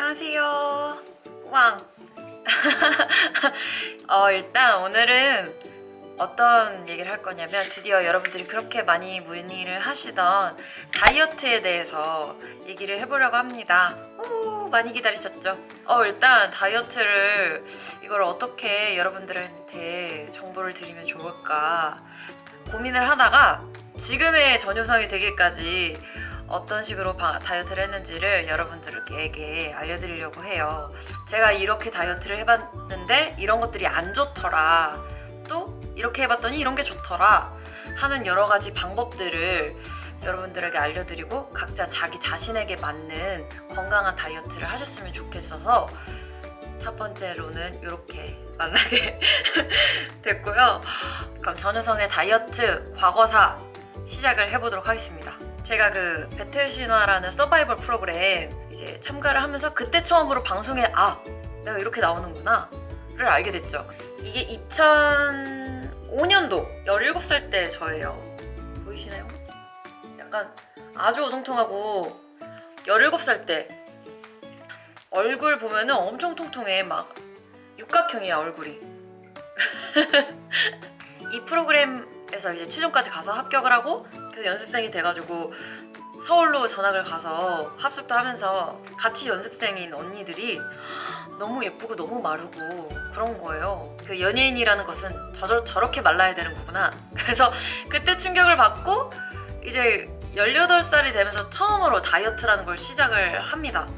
안녕하세요. 왕. 어, 일단 오늘은 어떤 얘기를 할 거냐면 드디어 여러분들이 그렇게 많이 문의를 하시던 다이어트에 대해서 얘기를 해보려고 합니다. 오, 많이 기다리셨죠? 어, 일단 다이어트를 이걸 어떻게 여러분들한테 정보를 드리면 좋을까 고민을 하다가 지금의 전효성이 되기까지 어떤 식으로 바- 다이어트를 했는지를 여러분들에게 알려드리려고 해요. 제가 이렇게 다이어트를 해봤는데 이런 것들이 안 좋더라. 또 이렇게 해봤더니 이런 게 좋더라. 하는 여러 가지 방법들을 여러분들에게 알려드리고 각자 자기 자신에게 맞는 건강한 다이어트를 하셨으면 좋겠어서 첫 번째로는 이렇게 만나게 됐고요. 그럼 전효성의 다이어트 과거사 시작을 해보도록 하겠습니다. 제가 그 배틀 신화라는 서바이벌 프로그램 이제 참가를 하면서 그때 처음으로 방송에 아 내가 이렇게 나오는구나를 알게 됐죠. 이게 2005년도 17살 때 저예요. 보이시나요? 약간 아주 오동통하고 17살 때 얼굴 보면은 엄청 통통해 막 육각형이야 얼굴이. 이 프로그램에서 이제 최종까지 가서 합격을 하고 그래서 연습생이 돼가지고 서울로 전학을 가서 합숙도 하면서 같이 연습생인 언니들이 너무 예쁘고 너무 마르고 그런 거예요. 그 연예인이라는 것은 저, 저렇게 말라야 되는 거구나. 그래서 그때 충격을 받고 이제 18살이 되면서 처음으로 다이어트라는 걸 시작을 합니다.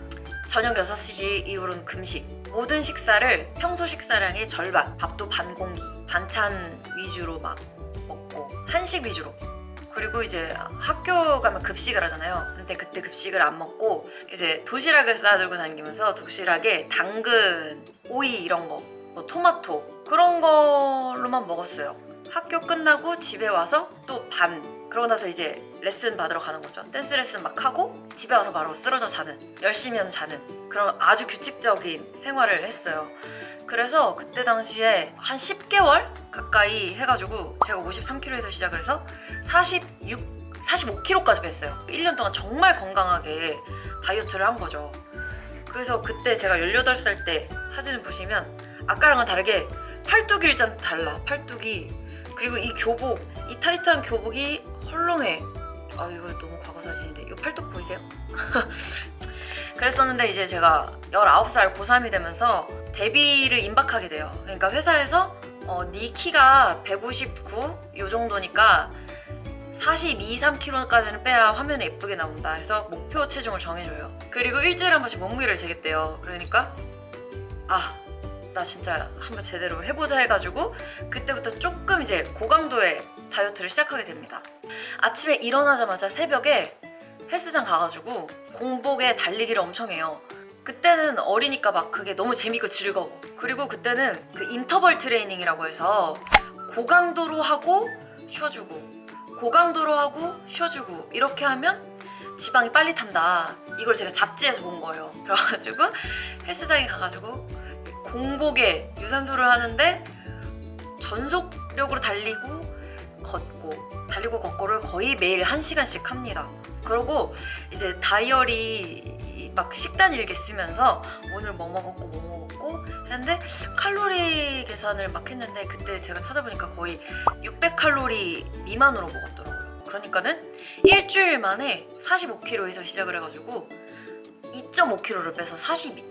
저녁 6시 이후로는 금식. 모든 식사를 평소 식사량의 절반, 밥도 반 공기, 반찬 위주로 막 먹고 한식 위주로. 그리고 이제 학교 가면 급식을 하잖아요. 근데 그때 급식을 안 먹고 이제 도시락을 싸들고 다니면서 도시락에 당근, 오이 이런 거, 뭐 토마토 그런 걸로만 먹었어요. 학교 끝나고 집에 와서 또 반. 그러고 나서 이제 레슨 받으러 가는 거죠. 댄스 레슨 막 하고 집에 와서 바로 쓰러져 자는, 열시면 자는 그런 아주 규칙적인 생활을 했어요. 그래서 그때 당시에 한 10개월 가까이 해가지고 제가 53kg에서 시작을 해서 46, 45kg까지 뺐어요. 1년 동안 정말 건강하게 다이어트를 한 거죠. 그래서 그때 제가 18살 때 사진을 보시면 아까랑은 다르게 팔뚝이 일단 달라. 팔뚝이. 그리고 이 교복, 이 타이트한 교복이 헐렁해. 아, 이거 너무 과거 사진인데. 이 팔뚝 보이세요? 그랬었는데 이제 제가 19살 고3이 되면서 데뷔를 임박하게 돼요. 그러니까 회사에서 어, 네 키가 159 요 정도니까 42, 3kg까지는 빼야 화면에 예쁘게 나온다 해서 목표 체중을 정해줘요. 그리고 일주일에 한 번씩 몸무게를 재겠대요. 그러니까 아, 나 진짜 한번 제대로 해보자 해가지고 그때부터 조금 이제 고강도의 다이어트를 시작하게 됩니다. 아침에 일어나자마자 새벽에 헬스장 가가지고 공복에 달리기를 엄청 해요. 그때는 어리니까 막 그게 너무 재밌고 즐거워. 그리고 그때는 그 인터벌 트레이닝이라고 해서 고강도로 하고 쉬어주고 고강도로 하고 쉬어주고 이렇게 하면 지방이 빨리 탄다. 이걸 제가 잡지에서 본 거예요. 그래가지고 헬스장에 가가지고 공복에 유산소를 하는데 전속력으로 달리고 걷고 달리고 걷고를 거의 매일 한 시간씩 합니다. 그리고 이제 다이어리 막 식단 일기 쓰면서 오늘 뭐 먹었고 뭐 먹었고 했는데 칼로리 계산을 막 했는데 그때 제가 찾아보니까 거의 600칼로리 미만으로 먹었더라고요. 그러니까는 일주일 만에 45kg에서 시작을 해가지고 2.5kg를 빼서 42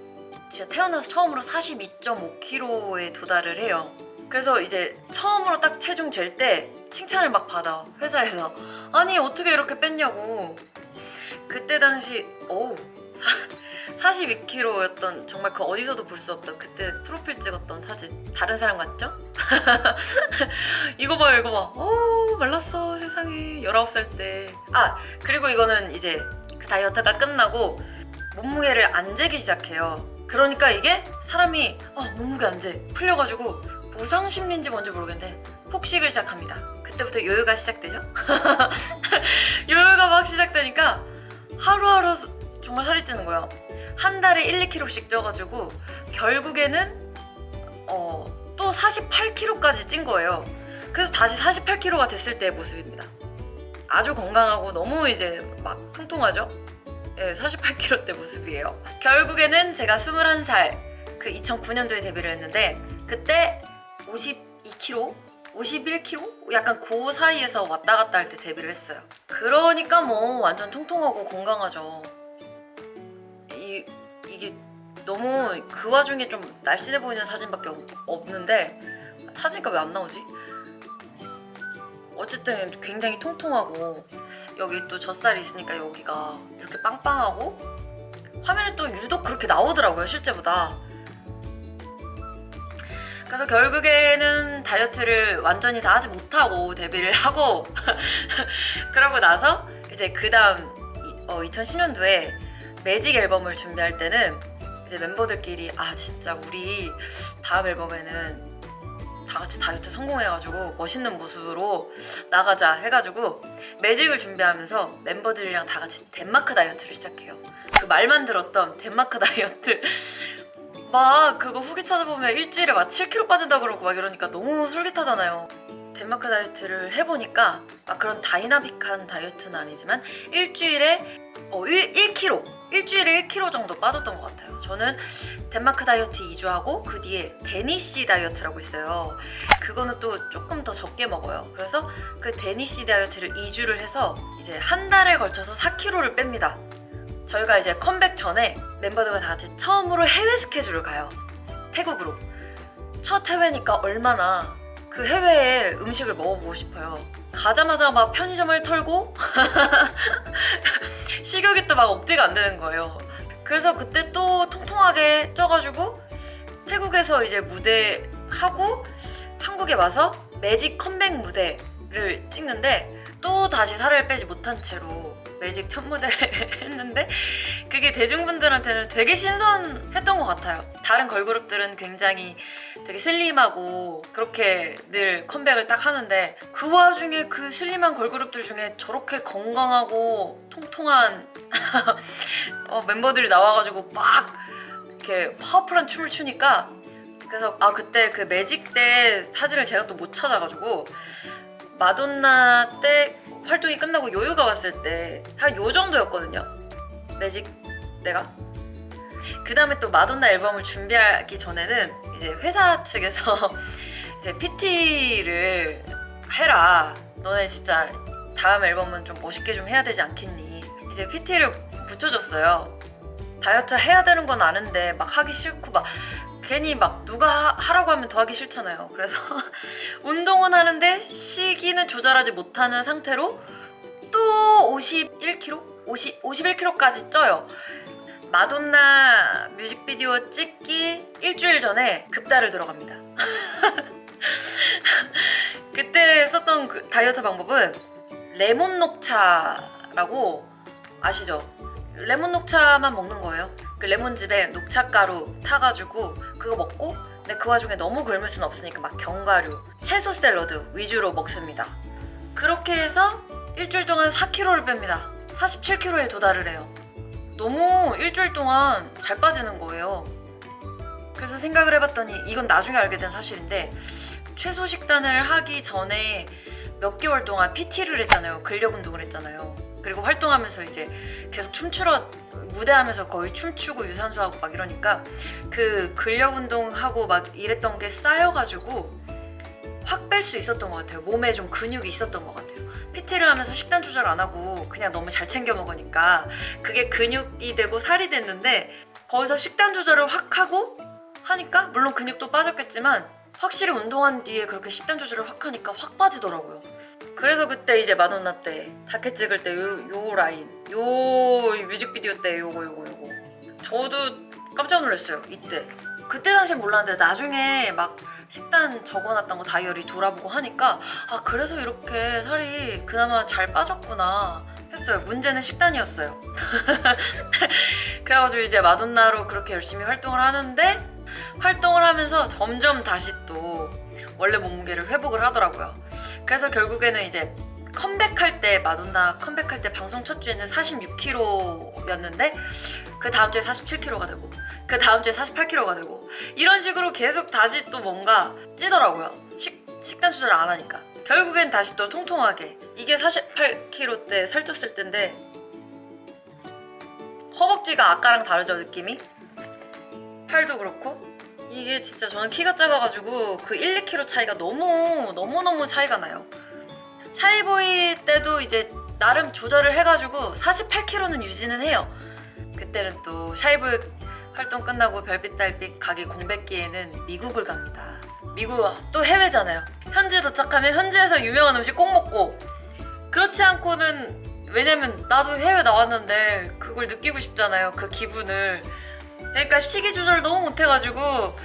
진짜 태어나서 처음으로 42.5kg에 도달을 해요. 그래서 이제 처음으로 딱 체중 잴 때 칭찬을 막 받아 회사에서. 아니 어떻게 이렇게 뺐냐고. 그때 당시 어우 42kg였던 정말 그 어디서도 볼 수 없던 그때 프로필 찍었던 사진. 다른 사람 같죠? 이거 봐 이거 봐. 오 말랐어 세상에. 19살 때 아 그리고 이거는 이제 그 다이어트가 끝나고 몸무게를 안 재기 시작해요. 그러니까 이게 사람이 아 몸무게 안 재. 풀려가지고 보상 심리인지 뭔지 모르겠는데 폭식을 시작합니다 그때부터 요요가 시작되죠 요요가 막 시작되니까 하루하루 정말 살이 찌는 거예요 한 달에 1, 2kg씩 쪄가지고 결국에는 어, 또 48kg까지 찐 거예요. 그래서 다시 48kg가 됐을 때의 모습입니다. 아주 건강하고 너무 이제 막 통통하죠. 예, 48kg 대 모습이에요. 결국에는 제가 21살 그 2009년도에 데뷔를 했는데 그때 52kg, 51kg 약간 그 사이에서 왔다 갔다 할 때 데뷔를 했어요. 그러니까 뭐 완전 통통하고 건강하죠. 이 이게 너무 그 와중에 좀 날씬해 보이는 사진밖에 없- 없는데 찾으니까 왜안 나오지? 어쨌든 굉장히 통통하고 여기 또 젖살이 있으니까 여기가 이렇게 빵빵하고 화면에 또 유독 그렇게 나오더라고요 실제보다 그래서 결국에는 다이어트를 완전히 다 하지 못하고 데뷔를 하고 그러고 나서 이제 그 다음 2010년도에 매직 앨범을 준비할 때는 이제 멤버들끼리 아 진짜 우리 다음 앨범에는 다 같이 다이어트 성공해가지고 멋있는 모습으로 나가자 해가지고 매직을 준비하면서 멤버들이랑 다 같이 덴마크 다이어트를 시작해요. 그 말만 들었던 덴마크 다이어트 막 그거 후기 찾아보면 일주일에 막 7kg 빠진다 그러고 막 이러니까 너무 솔깃하잖아요. 덴마크 다이어트를 해보니까 막 그런 다이나믹한 다이어트는 아니지만 일주일에 어, 1, 1kg 일주일에 1kg 정도 빠졌던 것 같아요. 저는 덴마크 다이어트 2주하고 그 뒤에 데니시 다이어트라고 있어요. 그거는 또 조금 더 적게 먹어요. 그래서 그 데니시 다이어트를 2주를 해서 이제 한 달에 걸쳐서 4kg를 뺍니다. 저희가 이제 컴백 전에 멤버들과 다 같이 처음으로 해외 스케줄을 가요. 태국으로. 첫 해외니까 얼마나 그 해외의 음식을 먹어보고 싶어요. 가자마자 막 편의점을 털고 식욕이 또 막 억제가 안 되는 거예요. 그래서 그때 또 통통하게 쪄가지고 태국에서 이제 무대 하고 한국에 와서 매직 컴백 무대를 찍는데 또 다시 살을 빼지 못한 채로 매직 첫 무대를 했는데 그게 대중분들한테는 되게 신선했던 것 같아요. 다른 걸그룹들은 굉장히 되게 슬림하고 그렇게 늘 컴백을 딱 하는데 그 와중에 그 슬림한 걸그룹들 중에 저렇게 건강하고 통통한 어, 멤버들이 나와가지고 막 이렇게 파워풀한 춤을 추니까 그래서 아 그때 그 매직 때 사진을 제가 또 못 찾아가지고 마돈나 때 활동이 끝나고 요요가 왔을 때한요 정도였거든요. 매직 때가. 그 다음에 또 마돈나 앨범을 준비하기 전에는 이제 회사 측에서 이제 PT를 해라. 너네 진짜 다음 앨범은 좀 멋있게 좀 해야 되지 않겠니? 이제 PT를 붙여줬어요. 다이어트 해야 되는 건 아는데 막 하기 싫고 막 괜히 막 누가 하- 하라고 하면 더 하기 싫잖아요. 그래서 운동은 하는데 시기는 조절하지 못하는 상태로 또 51kg? 50, 51kg까지 쪄요. 마돈나 뮤직비디오 찍기 일주일 전에 급달을 들어갑니다. 그때 썼던 그 다이어트 방법은 레몬 녹차라고 아시죠? 레몬 녹차만 먹는 거예요. 그 레몬즙에 녹차가루 타가지고 그거 먹고 근데 그 와중에 너무 굶을 순 없으니까 막 견과류, 채소 샐러드 위주로 먹습니다. 그렇게 해서 일주일 동안 4kg를 뺍니다. 47kg에 도달을 해요. 너무 일주일 동안 잘 빠지는 거예요. 그래서 생각을 해봤더니 이건 나중에 알게 된 사실인데 최소 식단을 하기 전에 몇 개월 동안 PT를 했잖아요. 근력 운동을 했잖아요. 그리고 활동하면서 이제 계속 춤추러 무대하면서 거의 춤추고 유산소하고 막 이러니까 그 근력 운동하고 막 이랬던 게 쌓여가지고 확 뺄 수 있었던 것 같아요. 몸에 좀 근육이 있었던 것 같아요. PT를 하면서 식단 조절 안 하고 그냥 너무 잘 챙겨 먹으니까 그게 근육이 되고 살이 됐는데 거기서 식단 조절을 확 하고 하니까 물론 근육도 빠졌겠지만 확실히 운동한 뒤에 그렇게 식단 조절을 확 하니까 확 빠지더라고요. 그래서 그때 이제 마돈나 때 자켓 찍을 때 요 요 라인 요 뮤직비디오 때 요거 요거 요거. 저도 깜짝 놀랐어요 이때. 그때 당시 몰랐는데 나중에 막 식단 적어놨던 거 다이어리 돌아보고 하니까 아 그래서 이렇게 살이 그나마 잘 빠졌구나 했어요. 문제는 식단이었어요. 그래가지고 이제 마돈나로 그렇게 열심히 활동을 하는데 활동을 하면서 점점 다시 또 원래 몸무게를 회복을 하더라고요 그래서 결국에는 이제 컴백할 때 마돈나 컴백할 때 방송 첫 주에는 46kg였는데 그 다음 주에 47kg가 되고 그 다음 주에 48kg가 되고 이런 식으로 계속 다시 또 뭔가 찌더라고요. 식, 식단 조절을 안 하니까 결국엔 다시 또 통통하게 이게 48kg 때 살쪘을 때인데 허벅지가 아까랑 다르죠 느낌이? 팔도 그렇고 이게 진짜 저는 키가 작아가지고 그 1, 2kg 차이가 너무 너무 너무 차이가 나요. 샤이보이 때도 이제 나름 조절을 해가지고 48kg는 유지는 해요. 그때는 또 샤이보이 활동 끝나고 별빛 달빛 가게 공백기에는 미국을 갑니다. 미국 또 해외잖아요. 현지 도착하면 현지에서 유명한 음식 꼭 먹고 그렇지 않고는 왜냐면 나도 해외 나왔는데 그걸 느끼고 싶잖아요. 그 기분을. 그러니까 식이 조절 너무 못해가지고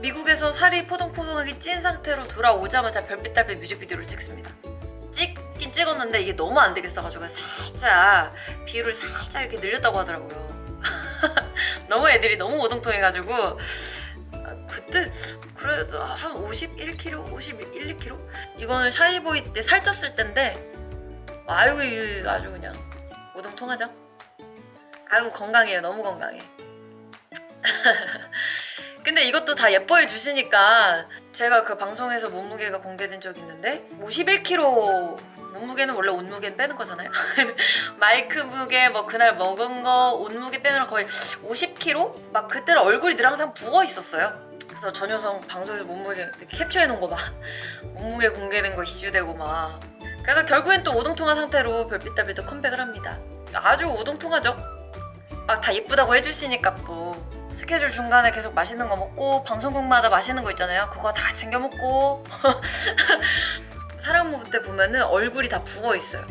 미국에서 살이 포동포동하게 찐 상태로 돌아오자마자 별빛 달빛 뮤직비디오를 찍습니다. 찍긴 찍었는데 이게 너무 안 되겠어가지고 살짝 비율을 살짝 이렇게 늘렸다고 하더라고요. 너무 애들이 너무 오동통해가지고 아, 그때 그래도 한 51kg, 51, 2kg? 이거는 샤이보이 때 살쪘을 아이고 이거 아주 그냥 오동통하죠? 아이고 건강해요 너무 건강해 근데 이것도 다 예뻐해 주시니까 제가 그 방송에서 몸무게가 공개된 적이 있는데 51kg 몸무게는 원래 온무게 빼는 거잖아요 마이크 무게 뭐 그날 먹은 거 온무게 빼느라 거의 50kg? 막 그때는 얼굴이 늘 항상 부어 있었어요 그래서 전효성 방송에서 몸무게 캡처해 놓은 거막 몸무게 공개된 거 이슈되고 막 그래서 결국엔 또 오동통한 상태로 별빛 달빛도 컴백을 합니다. 아주 오동통하죠. 막 다 예쁘다고 해주시니까 또 스케줄 중간에 계속 맛있는 거 먹고 방송국마다 맛있는 거 있잖아요. 그거 다 챙겨 먹고 사람 모브 때 보면은 얼굴이 다 부어 있어요.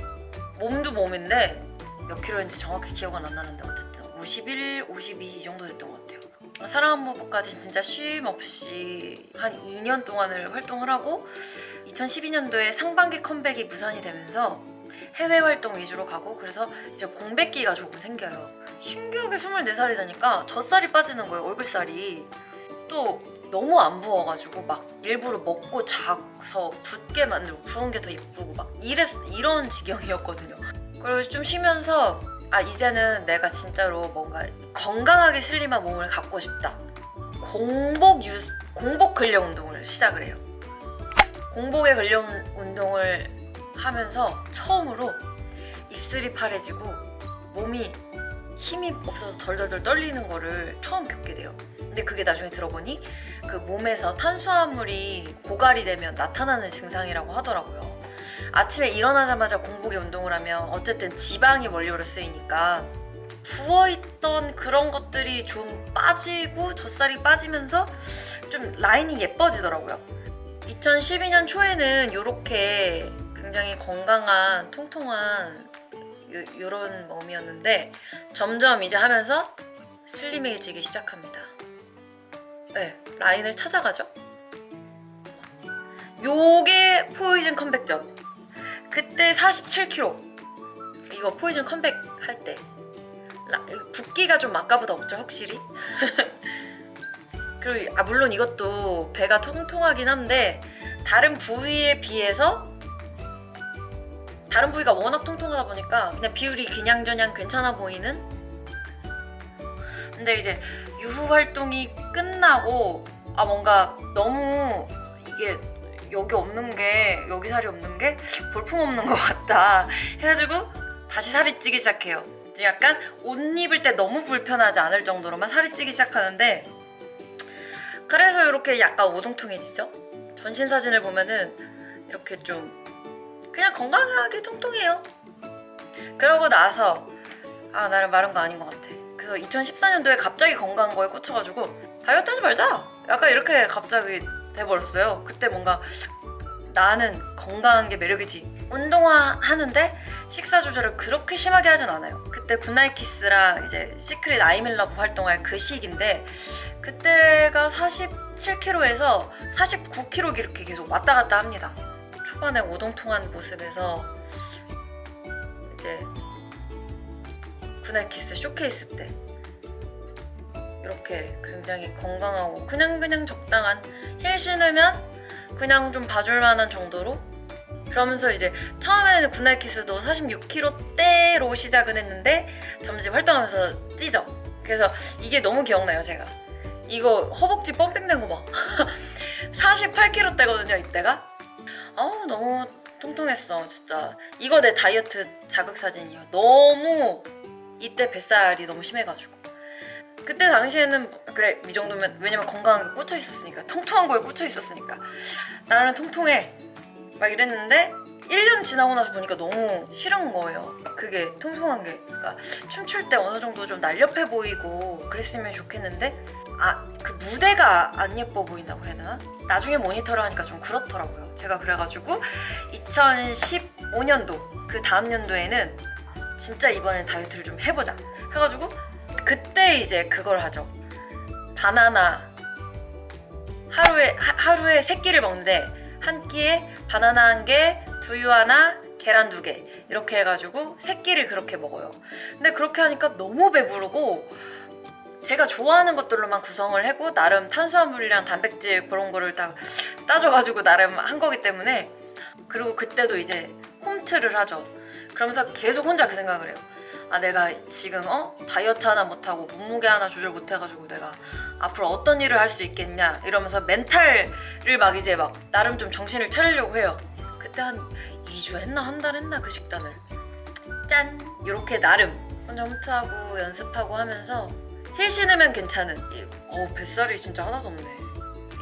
몸도 몸인데 몇 킬로인지 정확히 기억은 안 나는데 어쨌든 51, 52 이 정도 됐던 것 같아요. 사람 모브까지 진짜 쉼 없이 한 2년 동안을 활동을 하고 2012년도에 상반기 컴백이 무산이 되면서 해외 활동 위주로 가고 그래서 이제 공백기가 조금 생겨요. 신기하게 24살이 되니까 젖살이 빠지는 거예요, 얼굴살이. 또 너무 안 부어가지고 막 일부러 먹고 자서 붓게 만들고 부은 게더 예쁘고 막 이랬, 이런 지경이었거든요. 그래서 좀 쉬면서 아 이제는 내가 진짜로 뭔가 건강하게 슬림한 몸을 갖고 싶다. 공복 유 공복 근력 운동을 시작을 해요. 공복의 근력 운동을 하면서 처음으로 입술이 파래지고 몸이 힘이 없어서 덜덜덜 떨리는 거를 처음 겪게 돼요. 근데 그게 나중에 들어보니 그 몸에서 탄수화물이 고갈이 되면 나타나는 증상이라고 하더라고요. 아침에 일어나자마자 공복의 운동을 하면 어쨌든 지방이 원료로 쓰이니까 부어있던 그런 것들이 좀 빠지고 젖살이 빠지면서 좀 라인이 예뻐지더라고요. 2012년 초에는 이렇게 굉장히 건강한 통통한 요, 런 몸이었는데 점점 이제 하면서 슬림해지기 시작합니다. 네, 라인을 찾아가죠. 요게 포이즌 컴백 전. 그때 47kg. 이거 포이즌 컴백 할 때. 라- 붓기가 좀 아까보다 없죠, 확실히. 그리고 아, 물론 이것도 배가 통통하긴 한데 다른 부위에 비해서 다른 부위가 워낙 통통하다 보니까 그냥 비율이 그냥저냥 괜찮아 보이는? 근데 이제 유후 활동이 끝나고 아 뭔가 너무 이게 여기 없는 게 여기 살이 없는 게 볼품 없는 것 같다 해가지고 다시 살이 찌기 시작해요. 약간 옷 입을 때 너무 불편하지 않을 정도로만 살이 찌기 시작하는데 그래서 이렇게 약간 오동통해지죠? 전신 사진을 보면은 이렇게 좀 그냥 건강하게 통통해요. 그러고 나서 아 나는 마른 거 아닌 것 같아. 그래서 2014년도에 갑자기 건강한 거에 꽂혀가지고 다이어트 하지 말자! 약간 이렇게 갑자기 돼버렸어요. 그때 뭔가 나는 건강한 게 매력이지. 운동화 하는데 식사 조절을 그렇게 심하게 하진 않아요. 그때 굿나잇키스랑 이제 시크릿 아이밀러브 활동할 그 시기인데 그때가 47kg에서 49kg 이렇게 계속 왔다 갔다 합니다 초반에 오동통한 모습에서 이제 굿나잇키스 쇼케이스 때 이렇게 굉장히 건강하고 그냥 그냥 적당한 힐 신으면 그냥 좀 봐줄 만한 정도로 그러면서 이제 처음에는 굿나잇키스도 46kg대로 시작은 했는데 점점 활동하면서 찌죠 그래서 이게 너무 기억나요 제가. 이거 허벅지 펌핑 된 거봐 48kg대거든요 이때가 아우 너무 통통했어 진짜. 이거 내 다이어트 자극 사진이야 너무 이때 뱃살이 너무 심해가지고. 그때 당시에는 그래 이 정도면 왜냐면 건강하게 꽂혀 있었으니까 통통한 거에 꽂혀 있었으니까. 나는 통통해. 막 이랬는데 1년 지나고 나서 보니까 너무 싫은 거예요. 그게 통통한 게. 그러니까 춤출 때 어느 정도 좀 날렵해 보이고 그랬으면 좋겠는데 아 그 무대가 안 예뻐 보인다고 해야 되나? 나중에 모니터를 하니까 좀 그렇더라고요. 제가 그래가지고 2015년도 그 다음 연도에는 진짜 이번엔 다이어트를 좀 해보자 해가지고 그때 이제 그걸 하죠. 바나나 하루에 하, 하루에 세 끼를 먹는데 한 끼에 바나나 한 개, 두유 하나, 계란 두 개 이렇게 해가지고 세 끼를 그렇게 먹어요. 근데 그렇게 하니까 너무 배부르고 제가 좋아하는 것들로만 구성을 하고 나름 탄수화물이랑 단백질 그런 거를 다 따져가지고 나름 한 거기 때문에 그리고 그때도 이제 홈트를 하죠. 그러면서 계속 혼자 그 생각을 해요. 아 내가 지금 어 다이어트 하나 못하고 몸무게 하나 조절 못해가지고 내가 앞으로 어떤 일을 할 수 있겠냐 이러면서 멘탈을 막 이제 막 나름 좀 정신을 차리려고 해요. 그때 한 2주 했나 한 달 했나 그 식단을 짠 이렇게 나름 혼자 홈트하고 연습하고 하면서 힐 신으면 괜찮은 이- 어 뱃살이 진짜 하나도 없네.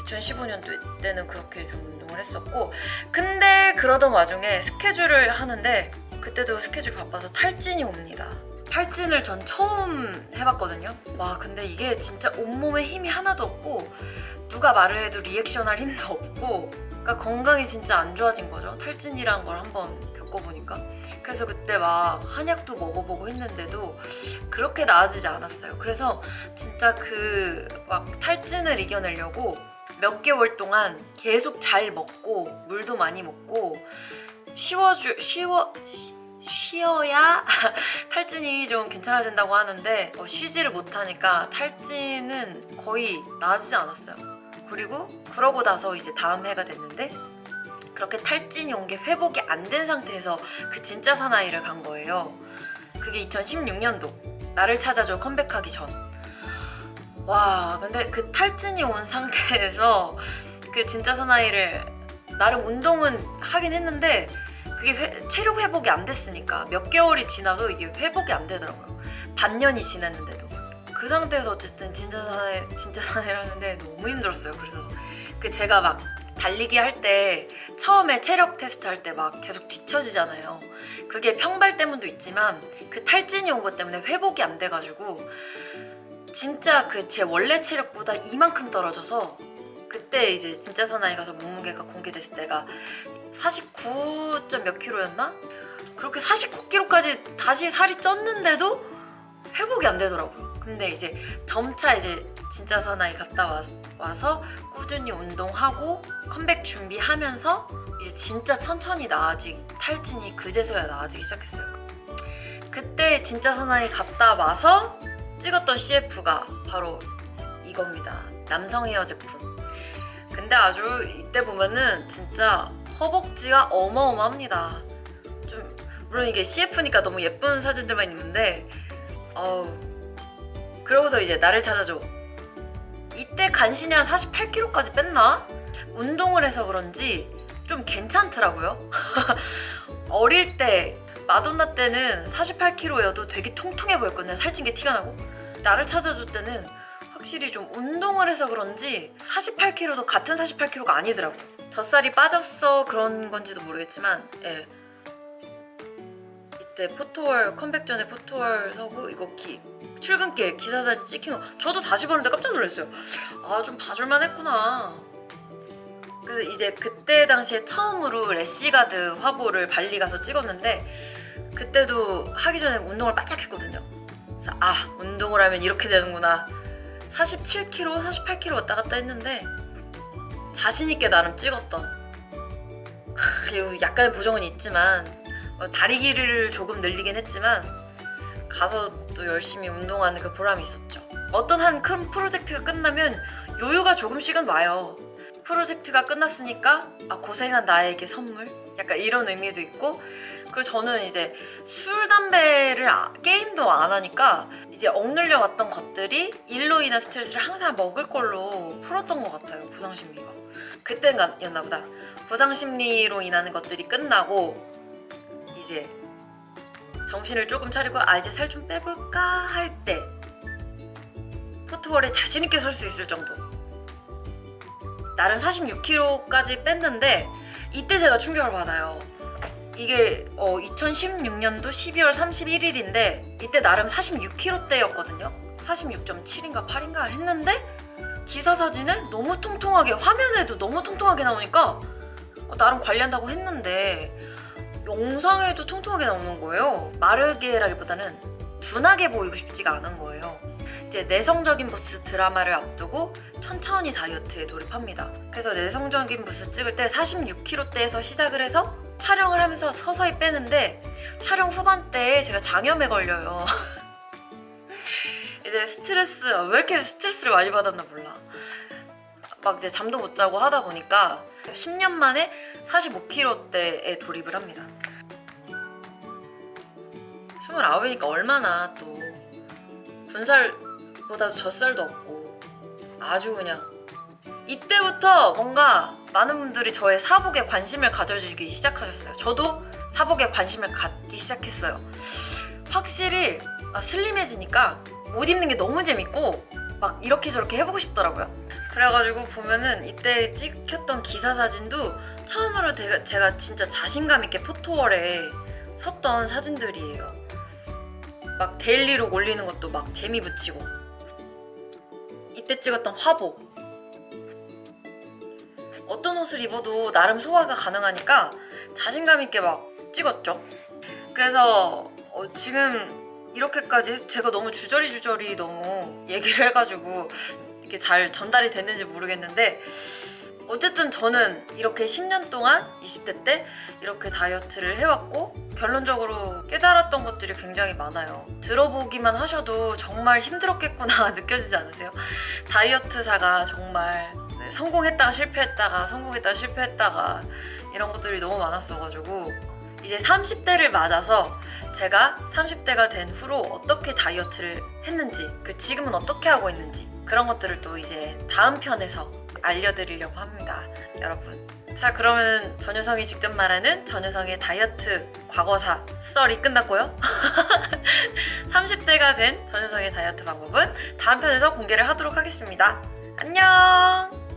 2015년도 때는 그렇게 좀 운동을 했었고 근데 그러던 와중에 스케줄을 하는데 그때도 스케줄 바빠서 탈진이 옵니다. 탈진을 전 처음 해봤거든요. 와 근데 이게 진짜 온몸에 힘이 하나도 없고 누가 말을 해도 리액션할 힘도 없고 그러니까 건강이 진짜 안 좋아진 거죠. 탈진이란 걸 한번 겪어보니까. 그래서 그때 막 한약도 먹어보고 했는데도 그렇게 나아지지 않았어요. 그래서 진짜 그 막 탈진을 이겨내려고 몇 개월 동안 계속 잘 먹고 물도 많이 먹고 쉬워주 쉬워 쉬, 쉬어야 탈진이 좀 괜찮아진다고 하는데 어, 쉬지를 못하니까 탈진은 거의 나아지지 않았어요. 그리고 그러고 나서 이제 다음 해가 됐는데 그렇게 탈진이 온 게 회복이 안 된 상태에서 그 진짜 사나이를 간 거예요. 그게 2016년도 나를 찾아줘 컴백하기 전. 와 근데 그 탈진이 온 상태에서 그 진짜 사나이를 나름 운동은 하긴 했는데 그게 회- 체력 회복이 안 됐으니까 몇 개월이 지나도 이게 회복이 안 되더라고요. 반년이 지났는데도 그 상태에서 어쨌든 진짜 사나이 진짜 하는데 너무 힘들었어요. 그래서 그 제가 막 달리기 할 때 처음에 체력 테스트 할 때 막 계속 뒤처지잖아요. 그게 평발 때문도 있지만 그 탈진이 온 것 때문에 회복이 안 돼가지고 진짜 그 제 원래 체력보다 이만큼 떨어져서 그때 이제 진짜 사나이 가서 몸무게가 공개됐을 때가 49. 몇 킬로였나? 그렇게 49kg까지 다시 살이 쪘는데도 회복이 안 되더라고요. 근데 이제 점차 이제 진짜 사나이 갔다 와, 와서 꾸준히 운동하고 컴백 준비하면서 이제 진짜 천천히 나아지기 탈진이 그제서야 나아지기 시작했어요. 그때 진짜 사나이 갔다 와서 찍었던 CF가 바로 이겁니다. 남성 헤어 제품. 근데 아주 이때 보면은 진짜 허벅지가 어마어마합니다. 좀 물론 이게 CF니까 너무 예쁜 사진들만 있는데 어우 그러고서 이제 나를 찾아줘. 이때 간신히 한 48kg까지 뺐나? 운동을 해서 그런지 좀 괜찮더라고요. 어릴 때 마돈나 때는 48kg여도 되게 통통해 보였거든요. 살찐 게 티가 나고. 나를 찾아줄 때는 확실히 좀 운동을 해서 그런지 48kg도 같은 48kg가 아니더라고. 젖살이 빠졌어 그런 건지도 모르겠지만, 예. 이때 포토월 컴백 전에 포토월 서고 이거 기, 출근길 기사 사진 찍힌 거 저도 다시 보는데 깜짝 놀랐어요. 아 좀 봐줄만 했구나. 그래서 이제 그때 당시에 처음으로 래시가드 화보를 발리 가서 찍었는데 그때도 하기 전에 운동을 바짝 했거든요. 그래서 아 운동을 하면 이렇게 되는구나. 47kg, 48kg 왔다 갔다 했는데 자신 있게 나름 찍었던. 크, 이거 약간의 부정은 있지만 어, 다리 길이를 조금 늘리긴 했지만 가서 또 열심히 운동하는 그 보람이 있었죠. 어떤 한 큰 프로젝트가 끝나면 요요가 조금씩은 와요. 프로젝트가 끝났으니까 아, 고생한 나에게 선물? 약간 이런 의미도 있고 그리고 저는 이제 술, 담배를 아- 게임도 안 하니까 이제 억눌려 왔던 것들이 일로 인한 스트레스를 항상 먹을 걸로 풀었던 것 같아요 보상심리가 그때였나 보다 보상심리로 인하는 것들이 끝나고 이제 정신을 조금 차리고 아 이제 살 좀 빼볼까 할 때 포토월에 자신 있게 설 수 있을 정도. 나름 46kg까지 뺐는데 이때 제가 충격을 받아요. 이게 어, 2016년도 12월 31일인데 이때 나름 46kg대였거든요. 46.7인가 8인가 했는데 기사 사진에 너무 통통하게 화면에도 너무 통통하게 나오니까 어, 나름 관리한다고 했는데 영상에도 통통하게 나오는 거예요. 마르게라기보다는 둔하게 보이고 싶지가 않은 거예요. 이제 내성적인 부스 드라마를 앞두고 천천히 다이어트에 돌입합니다. 그래서 내성적인 부스 찍을 때 46kg대에서 시작을 해서 촬영을 하면서 서서히 빼는데 촬영 후반대에 제가 장염에 걸려요. 이제 스트레스 왜 이렇게 스트레스를 많이 받았나 몰라. 막 이제 잠도 못 자고 하다 보니까 10년 만에 45kg대에 돌입을 합니다. 29이니까 얼마나 또 군살보다 젖살도 없고 아주 그냥 이때부터 뭔가 많은 분들이 저의 사복에 관심을 가져주기 시작하셨어요. 저도 사복에 관심을 갖기 시작했어요. 확실히 아, 슬림해지니까 옷 입는 게 너무 재밌고 막 이렇게 저렇게 해보고 싶더라고요. 그래가지고 보면은 이때 찍혔던 기사 사진도 처음으로 제가 진짜 자신감 있게 포토월에 섰던 사진들이에요. 막 데일리로 올리는 것도 막 재미 붙이고 이때 찍었던 화복 어떤 옷을 입어도 나름 소화가 가능하니까 자신감 있게 막 찍었죠. 그래서 어, 지금 이렇게까지 해서 제가 너무 주저리 주저리 너무 얘기를 해가지고 이렇게 잘 전달이 됐는지 모르겠는데 어쨌든 저는 이렇게 10년 동안 20대 때 이렇게 다이어트를 해왔고 결론적으로 깨달았던 것들이 굉장히 많아요. 들어보기만 하셔도 정말 힘들었겠구나 느껴지지 않으세요? 다이어트사가 정말 네, 성공했다가 실패했다가 성공했다가 실패했다가 이런 것들이 너무 많았어가지고 이제 30대를 맞아서 제가 30대가 된 후로 어떻게 다이어트를 했는지 그 지금은 어떻게 하고 있는지 그런 것들을 또 이제 다음 편에서 알려드리려고 합니다 여러분. 자 그러면 전효성이 직접 말하는 전효성의 다이어트 과거사 썰이 끝났고요. 30대가 된 전효성의 다이어트 방법은 다음 편에서 공개를 하도록 하겠습니다. 안녕